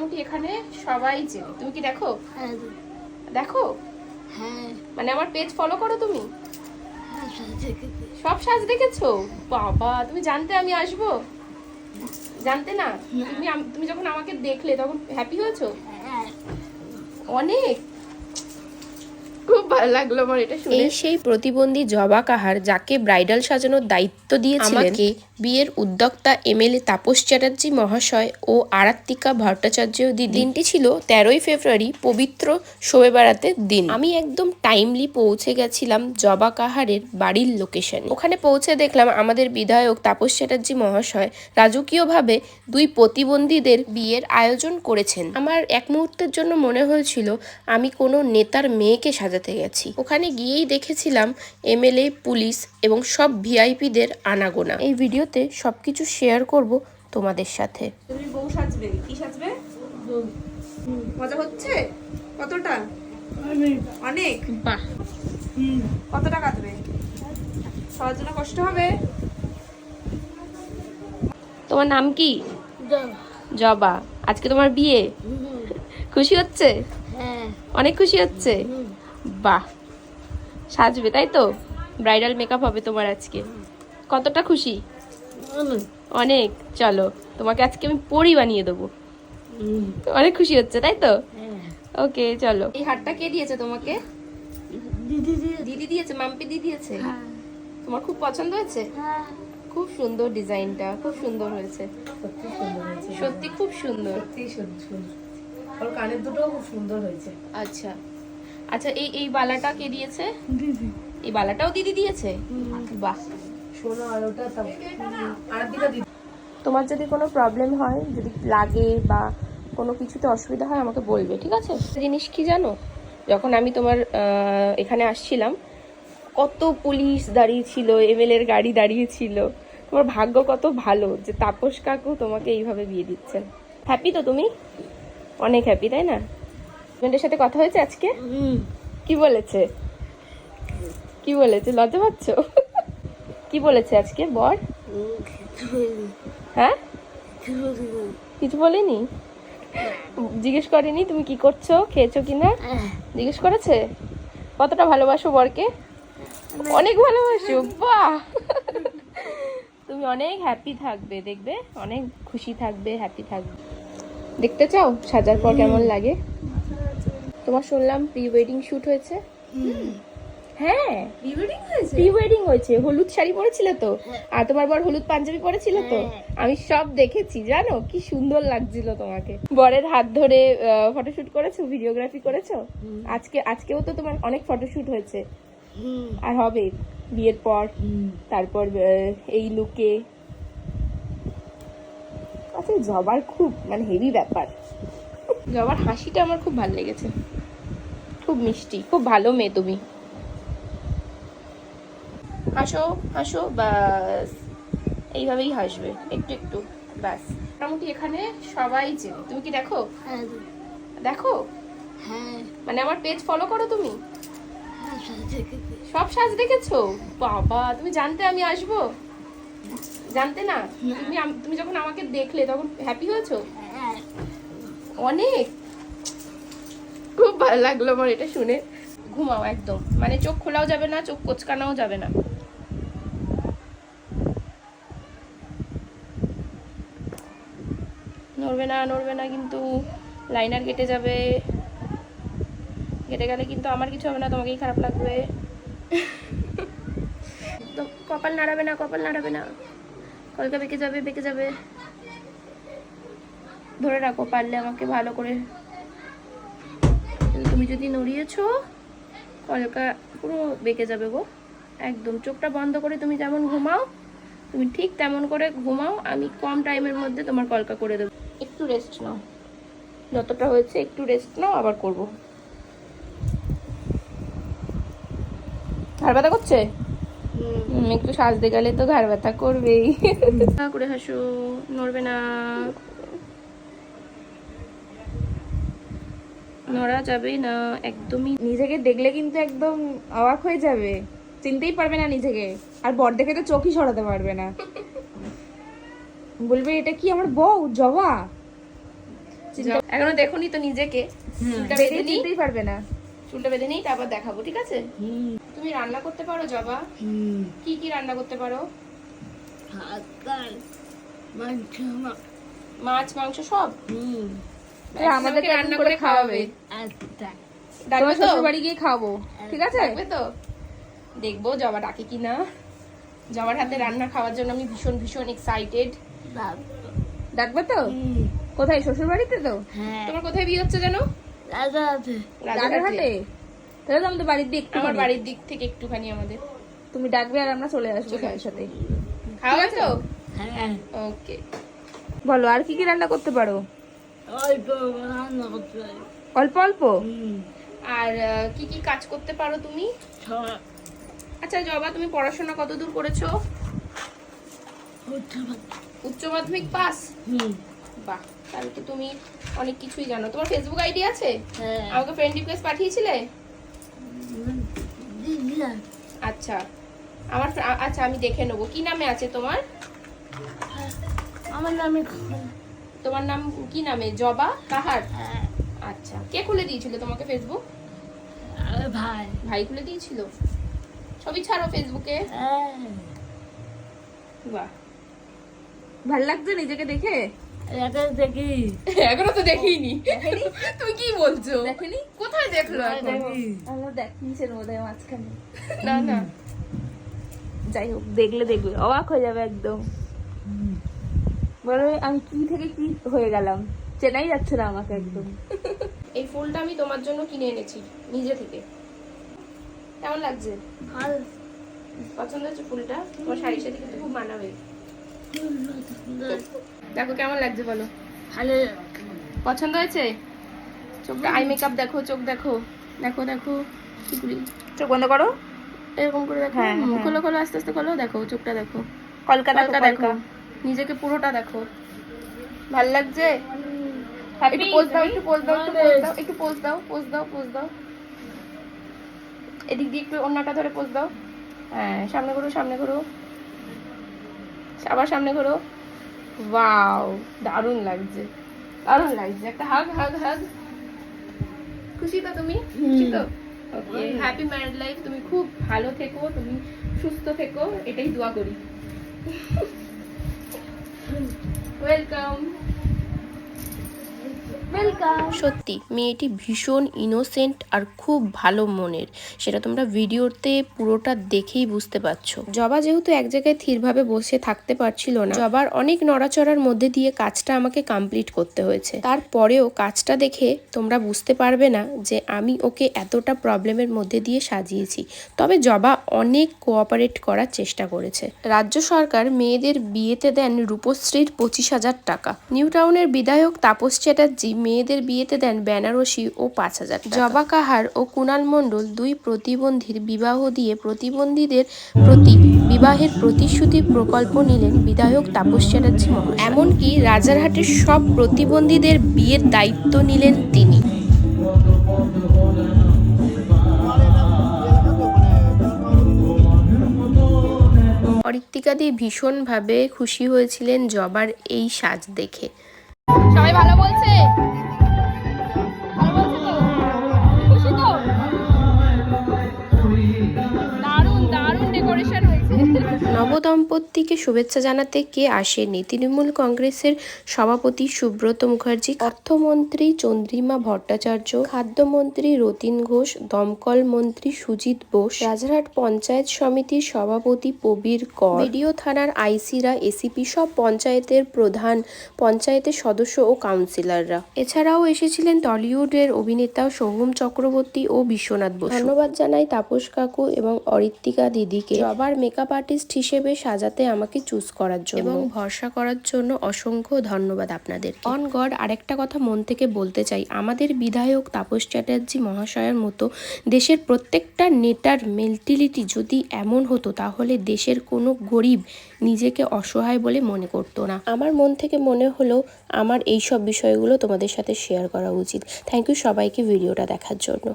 মোটামুটি এখানে সবাই চেনে। তুমি কি দেখো? হ্যাঁ দেখো। হ্যাঁ। মানে আমার পেজ ফলো করো তুমি? হ্যাঁ সব সাজ দেখেছ? বাবা তুমি জানতে আমি আসব? জানতে না? তুমি তুমি যখন আমাকে দেখলে তখন হ্যাপি হয়েছো? হ্যাঁ। অনেক। খুব ভালো লাগল আমার এটা শুনে। এই সেই প্রতিবন্ধী জবা কাহার যাকে ব্রাইডাল সাজানোর দায়িত্ব দিয়েছিলেন আমাকে বিয়ের উদ্যোক্তা এমএলএ তাপস চ্যাটার্জি মহাশয় ও আরাত্তিকা ভট্টাচার্য দিদি। দিনটি ছিল তেরোই ফেব্রুয়ারি পবিত্র শোবে বেড়াতে দিন। আমি একদম টাইমলি পৌঁছে গেছিলাম জবা কাহারের বাড়ির লোকেশন ওখানে পৌঁছে দেখলাম আমাদের বিধায়ক তাপস চ্যাটার্জি মহাশয় রাজকীয়ভাবে দুই প্রতিবন্ধীদের বিয়ের আয়োজন করেছেন। আমার এক মুহূর্তের জন্য মনে হয়েছিল আমি কোনো নেতার মেয়েকে সাজাতে গেছি। ওখানে গিয়েই দেখেছিলাম এমএলএ পুলিশ এবং সব ভিআইপিদের আনাগোনা। এই ভিডিওতে সবকিছু শেয়ার করব তোমাদের সাথে। তুমি বউ সাজবে কি সাজবে? মজা হচ্ছে? কতটা? অনেক। বাহ। কতটা কাটবে সবার জন্য কষ্ট হবে? তোমার নাম কি? জবা। আজকে তোমার বিয়ে? খুশি হচ্ছে? হ্যাঁ। অনেক খুশি হচ্ছে? বাহ সাজবে তাই তো? ব্রাইডাল মেকআপ হবে তোমার আজকে। কতটা খুশি? অনেক। চলো তোমাকে আজকে আমি পরি বানিয়ে দেবো। অনেক খুশি হচ্ছে তাই তো? হ্যাঁ। ওকে চলো। এই হারটা কে দিয়েছে তোমাকে? দিদি দিদি দিদি দিয়েছে মাম্পি দি দিয়েছে? হ্যাঁ। তোমার খুব পছন্দ হয়েছে? হ্যাঁ। খুব সুন্দর ডিজাইনটা খুব সুন্দর হয়েছে। সত্যি সুন্দর হয়েছে। সত্যি খুব সুন্দর। সত্যি সুন্দর। ওর কানের দুটোও খুব সুন্দর হয়েছে। আচ্ছা। আচ্ছা এই এই বালাটা কে দিয়েছে? দিদি। এই বালাটাও দিদি দিয়েছে? বাহ। শোনো আর ওটা তাও আর দিকে দিদি। তোমার যদি কোনো প্রবলেম হয় যদি লাগে বা কোনো কিছুতে অসুবিধা হয় আমাকে বলবে ঠিক আছে? জিনিস কি জানো? যখন আমি তোমার এখানে আসছিলাম কত পুলিশ দাঁড়িয়ে ছিল এমএলএ এর গাড়ি দাঁড়িয়ে ছিল তোমার ভাগ্য কত ভালো যে তাপস কাকু তোমাকে এইভাবে বিয়ে দিচ্ছেন। হ্যাপি তো তুমি? অনেক হ্যাপি তাই না? হাজবেন্ডের সাথে কথা হয়েছে আজকে? কি বলেছে? কি বলেছে? লজ্জা পাচ্ছ? কি বলেছে আজকে? বর? হ্যাঁ? কিছু বলেনি? জিজ্ঞেস করেনি তুমি কি করছ? খেয়েছো কিনা? জিজ্ঞেস করেছে? কতটা ভালোবাসো বরকে? অনেক ভালোবাসো বাহ! তুমি অনেক হ্যাপি থাকবে দেখবে? অনেক খুশি থাকবে হ্যাপি থাকবে। দেখতে চাও? সাজার পর কেমন লাগে? তোমার শুনলাম প্রি ওয়েডিং শুট হয়েছে হ্যাঁ। প্রি ওয়েডিং হয়েছে? প্রি ওয়েডিং হয়েছে। হলুদ শাড়ি পরেছিলে তো? আর তোমার বর হলুদ পাঞ্জাবি পরেছিল তো? হ্যাঁ। আমি সব দেখেছি জানো? কি সুন্দর লাগছিল তোমাকে। বরের হাত ধরে ফটোশুট করেছ? ভিডিওগ্রাফি করেছ? আজকে আজকেও তো তোমার অনেক ফটোশুট হয়েছে। আর হবে বিয়ের পর। তারপর এই লুকে আচ্ছা জবার খুব মানে হেভি ব্যাপার। জবার হাসিটা আমার খুব ভালো লেগেছে। খুব মিষ্টি খুব ভালো মেয়ে তুমি। হাসো হাসো বাস। এইভাবেই হাসবে একটু একটু ব্যাস মোটামুটি এখানে সবাই চেনে। তুমি কি দেখো? হ্যাঁ দেখো। হ্যাঁ। মানে আমার পেজ ফলো করো তুমি? হ্যাঁ সব সাজ দেখেছ? বাবা তুমি জানতে আমি আসব? জানতে না? তুমি তুমি যখন আমাকে দেখলে তখন হ্যাপি হয়েছো? হ্যাঁ। অনেক। খুব ভালো লাগল আমার এটা শুনে। ঘুমাও একদম। মানে চোখ খোলাও যাবে না, চোখ কোচকানাও যাবে না। নড়বে না নড়বে না কিন্তু লাইনার কেটে যাবে। কেটে গেলে কিন্তু আমার কিছু হবে না, তোমাকেই খারাপ লাগবে। তো কপাল নাড়াবে না, কপাল নাড়াবে না। কলকা বেঁকে যাবে বেঁকে যাবে। ধরে রাখো, পারলে আমাকে ভালো করে তুমি যদি নড়িয়েছো কলকা পুরো বেঁকে যাবে গো। একদম চোখটা বন্ধ করে তুমি যেমন ঘুমাও তুমি ঠিক তেমন করে ঘুমাও আমি কম টাইমের মধ্যে তোমার কলকা করে দেবো। একটু রেস্ট নাও। যতটা হয়েছে একটু রেস্ট নাও আবার করব। ঘাড় ব্যথা করছে? একটু সাজতে গেলে তো ঘাড় ব্যথা করবেই। করে হাসু নড়বে না। নড়া যাবে না একদমই নিজেকে দেখলে কিন্তু একদম অবাক হয়ে যাবে। চিনতেই পারবে না নিজেকে। আর বর দেখে তো চোখই সরাতে পারবে না। বলবে এটা কি আমার বউ জবা? এখনও দেখুনি তো নিজেকে। চুলটা বেঁধে পারবে না। চুলটা বেঁধে নিই তারপর দেখাবো ঠিক আছে? তুমি রান্না করতে পারো জবা? হুম। কি কি রান্না করতে পারো? মাছ মাংস সব? হুম। তো রান্না করে খাওয়াবে? আচ্ছা। তোমার শ্বশুর বাড়ি গিয়ে খাওয়াবো ঠিক আছে? তো। দেখব জবা ডাকে কি না। জবার হাতে রান্না খাওয়ার জন্য আমি ভীষণ ভীষণ এক্সাইটেড ডাকবে তো? কোথায় শ্বশুর বাড়িতে তো? হ্যাঁ। তোমার কোথায় বিয়ে হচ্ছে জানো? রাজা আছে। রাজারহাটে তাহলে আমাদের বাড়ির দিক আমার বাড়ির দিক থেকে একটুখানি আমাদের। তুমি ডাকবে আর আমরা চলে আসব সাথে। সাথে খাওয়া তো? হ্যাঁ। ওকে বলো আর কি কি রান্না করতে পারো? অল্প রান্না করতে পারি অল্প? অল্প আর কি কি কাজ করতে পারো তুমি? আচ্ছা জবা তুমি পড়াশোনা কত দূর করেছ? উচ্চ মাধ্যমিক। পাস? হুম। বাহ তাহলে তো তুমি অনেক কিছুই জানো। তোমার ফেসবুক আইডি আছে? হ্যাঁ। আমাকে ফ্রেন্ড রিকোয়েস্ট পাঠিয়েছিলে? আচ্ছা আমার আচ্ছা আমি দেখে নেব। কি নামে আছে তোমার? আমার নামে তোমার নাম কি নামে? জবা? কাহার? হ্যাঁ। আচ্ছা। কে খুলে দিয়েছিল তোমাকে ফেসবুক ভাই। ভাই খুলে দিয়েছিল? ছবি ছাড়ো ফেসবুকে হ্যাঁ। বাহ। ভালো লাগছে নিজেকে দেখে? দেখি। এখনও তো দেখিনি। তুমি কি বলছো? দেখেনি? কোথায় দেখল আমরা দেখ? নিচের মধ্যে মাঝখানে। না না। যাই হোক দেখলে দেখবে। অবাক হয়ে যাবে একদম। বলবে আমি কি থেকে কি হয়ে গেলাম? চেনাই যাচ্ছে না আমাকে একদম। এই ফুলটা আমি তোমার জন্য কিনে এনেছি নিজে থেকে। কেমন লাগছে? আর পছন্দ হচ্ছে ফুলটা? তোমার শাড়ির সাথে কিন্তু খুব মানাবে। দেখো কেমন লাগছে বলো? ভালো। পছন্দ হয়েছে? চোখটা আই মেকআপ দেখো চোখ দেখো। দেখো দেখো। কি করি? চোখ বন্ধ করো। এরকম করে দেখো। হ্যাঁ, মুখ হ্যাঁ। খোলো খোলো আস্তে আস্তে খোলো। দেখো চোখটা দেখো। কলকাতা দেখো। নিজেকে পুরোটা দেখো। ভালো লাগছে? একটু পোজ দাও একটু পোজ দাও একটু পোজ দাও একটু পোজ দাও পোজ দাও পোজ দাও। এদিক দিয়ে একটু অন্যটা ধরে পোজ দাও। হ্যাঁ সামনে করো সামনে করো আবার সামনে করো ওয়াও দারুণ লাগছে। দারুণ লাগছে। একটা হাগ হাগ হাগ খুশি তো তুমি? খুশি তো? ওকে হ্যাপি ম্যারিড লাইফ তুমি খুব ভালো থেকো তুমি সুস্থ থেকো এটাই দোয়া করি। ওয়েলকাম ওয়েলকাম সত্যি মেয়েটি ভীষণ ইনোসেন্ট আর খুব ভালো মনের। সেটা তোমরা ভিডিওতে পুরোটা দেখেই বুঝতে পারছ। জবা যেহেতু এক জায়গায় থিরভাবে বসে থাকতে পারছিল না জবার অনেক নড়াচড়ার মধ্যে দিয়ে কাজটা আমাকে কমপ্লিট করতে হয়েছে। তারপরেও কাজটা দেখে তোমরা বুঝতে পারবে না যে আমি ওকে এতটা প্রবলেমের মধ্যে দিয়ে সাজিয়েছি। তবে জবা অনেক কোঅপারেট করার চেষ্টা করেছে। রাজ্য সরকার মেয়েদের বিয়েতে দেন রূপশ্রীর পঁচিশ হাজার টাকা। নিউ টাউনের বিধায়ক তাপস চ্যাটার্জি মেয়েদের বিয়েতে দেন বেনারসি ও পাঁচ হাজার জবা কাহার ও কুণাল মণ্ডল দুই প্রতিবন্ধীর বিবাহ দিয়ে প্রতিবন্ধীদের প্রতি বিবাহের প্রতিশ্রুতি প্রকল্প নিলেন বিধায়ক তাপস চ্যাটার্জি এমনকি রাজারহাটের সব প্রতিবন্ধীদের বিয়ের দায়িত্ব নিলেন তিনি। অরিত্তিকাদি ভীষণভাবে খুশি হয়েছিলেন জবার এই সাজ দেখে। সবাই ভালো বলছে? নবদম্পতিকে শুভেচ্ছা জানাতে কে আসেনি? তৃণমূল কংগ্রেসের সভাপতি সুব্রত মুখার্জি, অর্থমন্ত্রী চন্দ্রিমা ভট্টাচার্য, খাদ্যমন্ত্রী রতিন ঘোষ, দমকল মন্ত্রী সুজিত বোস রাজারহাট পঞ্চায়েত সমিতির সভাপতি প্রবীর কর থানার আইসিরা, এসিপি সব পঞ্চায়েতের প্রধান পঞ্চায়েতের সদস্য ও কাউন্সিলররা। এছাড়াও এসেছিলেন টলিউডের অভিনেতা সোহম চক্রবর্তী ও বিশ্বনাথ বসু। ধন্যবাদ জানাই তাপস কাকু এবং অরিত্তিকা দিদিকে। সবার মেকআপ আর্টিস্ট হিসেবে সাজাতে আমাকে চুজ করার জন্য। এবং ভরসা করার জন্য অসংখ্য ধন্যবাদ আপনাদের অন গড আরেকটা কথা মন থেকে বলতে চাই। আমাদের বিধায়ক তাপস চ্যাটার্জি মহাশয়ের মতো দেশের প্রত্যেকটা নেতার মেন্টালিটি যদি এমন হতো তাহলে দেশের কোনো গরিব নিজেকে অসহায় বলে মনে করতো না। আমার মন থেকে মনে হলো আমার এই সব বিষয়গুলো তোমাদের সাথে শেয়ার করা উচিত। থ্যাংক ইউ সবাইকে ভিডিওটা দেখার জন্য।